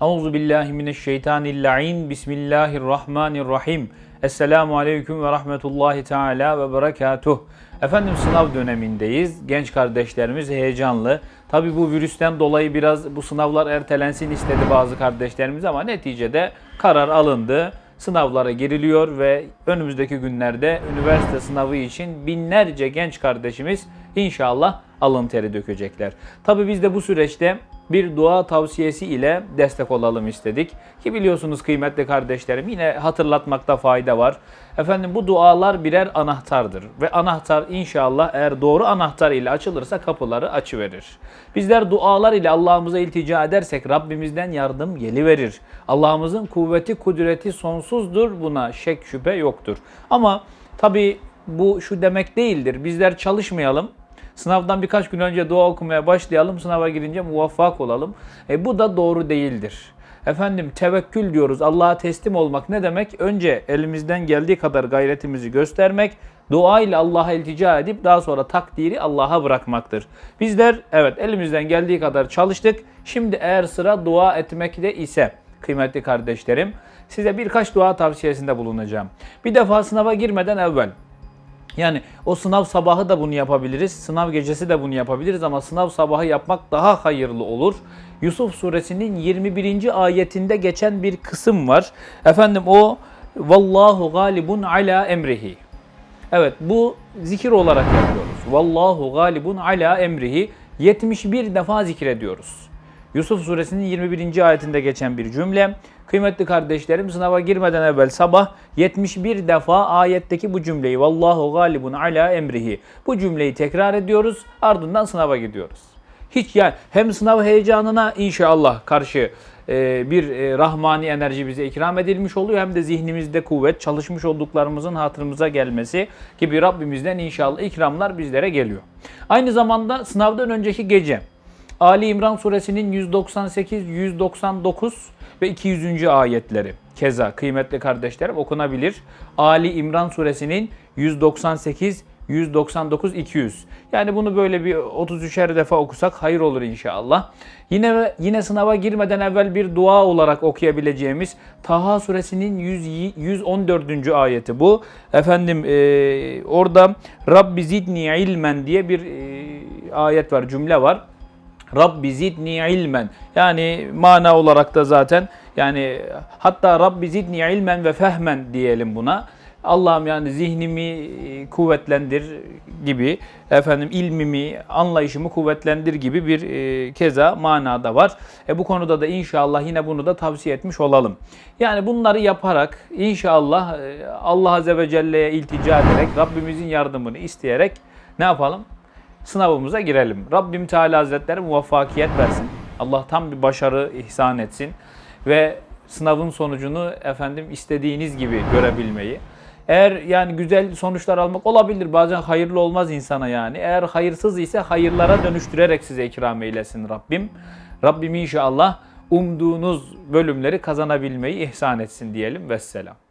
Euzu billahi mineşşeytanirracim. Bismillahirrahmanirrahim. Esselamu aleyküm ve rahmetullahi teala ve berekatuh. Efendim sınav dönemindeyiz. Genç kardeşlerimiz heyecanlı. Tabi bu virüsten dolayı biraz bu sınavlar ertelensin istedi bazı kardeşlerimiz ama neticede karar alındı. Sınavlara giriliyor ve önümüzdeki günlerde üniversite sınavı için binlerce genç kardeşimiz inşallah alın teri dökecekler. Tabi biz de bu süreçte bir dua tavsiyesi ile destek olalım istedik. Ki biliyorsunuz kıymetli kardeşlerim yine hatırlatmakta fayda var. Efendim bu dualar birer anahtardır ve anahtar inşallah eğer doğru anahtar ile açılırsa kapıları açıverir. Bizler dualar ile Allah'ımıza iltica edersek Rabbimizden yardım geliverir. Allah'ımızın kuvveti kudreti sonsuzdur buna şek şüphe yoktur. Ama tabi bu şu demek değildir. Bizler çalışmayalım. Sınavdan birkaç gün önce dua okumaya başlayalım. Sınava girince muvaffak olalım. E, bu da doğru değildir. Efendim tevekkül diyoruz. Allah'a teslim olmak ne demek? Önce elimizden geldiği kadar gayretimizi göstermek, dua ile Allah'a iltica edip daha sonra takdiri Allah'a bırakmaktır. Bizler evet elimizden geldiği kadar çalıştık. Şimdi eğer sıra dua etmekte ise kıymetli kardeşlerim size birkaç dua tavsiyesinde bulunacağım. Bir defa sınava girmeden evvel yani o sınav sabahı da bunu yapabiliriz. Sınav gecesi de bunu yapabiliriz ama sınav sabahı yapmak daha hayırlı olur. Yusuf suresinin 21. ayetinde geçen bir kısım var. Efendim o vallahu galibun ala emrihi. Evet bu zikir olarak yapıyoruz. Vallahu galibun ala emrihi 71 defa zikrediyoruz. Yusuf suresinin 21. ayetinde geçen bir cümle. Kıymetli kardeşlerim sınava girmeden evvel sabah 71 defa ayetteki bu cümleyi Vallahu galibun ala emrihi. Bu cümleyi tekrar ediyoruz ardından sınava gidiyoruz. Hiç yani hem sınav heyecanına inşallah karşı e, bir e, rahmani enerji bize ikram edilmiş oluyor hem de zihnimizde kuvvet, çalışmış olduklarımızın hatırımıza gelmesi gibi Rabbimizden inşallah ikramlar bizlere geliyor. Aynı zamanda sınavdan önceki gece Ali İmran suresinin 198, 199 ve 200. ayetleri. Keza kıymetli kardeşlerim okunabilir. Ali İmran suresinin 198, 199, 200. Yani bunu böyle bir 33'er defa okusak hayır olur inşallah. Yine yine sınava girmeden evvel bir dua olarak okuyabileceğimiz Taha suresinin 100, 114. ayeti bu. Efendim e, orada Rabbi zidni ilmen diye bir e, ayet var, cümle var. Rabbi zidni ilmen. Yani mana olarak da zaten yani hatta Rabbi zidni ilmen ve fehmen diyelim buna. Allah'ım yani zihnimi kuvvetlendir gibi, efendim ilmimi, anlayışımı kuvvetlendir gibi bir e, keza manada var. E, bu konuda da inşallah yine bunu da tavsiye etmiş olalım. Yani bunları yaparak inşallah e, Allah Azze ve Celle'ye iltica ederek, Rabbimizin yardımını isteyerek ne yapalım? Sınavımıza girelim. Rabbim Teala Hazretleri muvaffakiyet versin. Allah tam bir başarı ihsan etsin ve sınavın sonucunu efendim istediğiniz gibi görebilmeyi. Eğer yani güzel sonuçlar almak olabilir. Bazen hayırlı olmaz insana yani. Eğer hayırsız ise hayırlara dönüştürerek size ikram eylesin Rabbim. Rabbim inşallah umduğunuz bölümleri kazanabilmeyi ihsan etsin diyelim. Vesselam.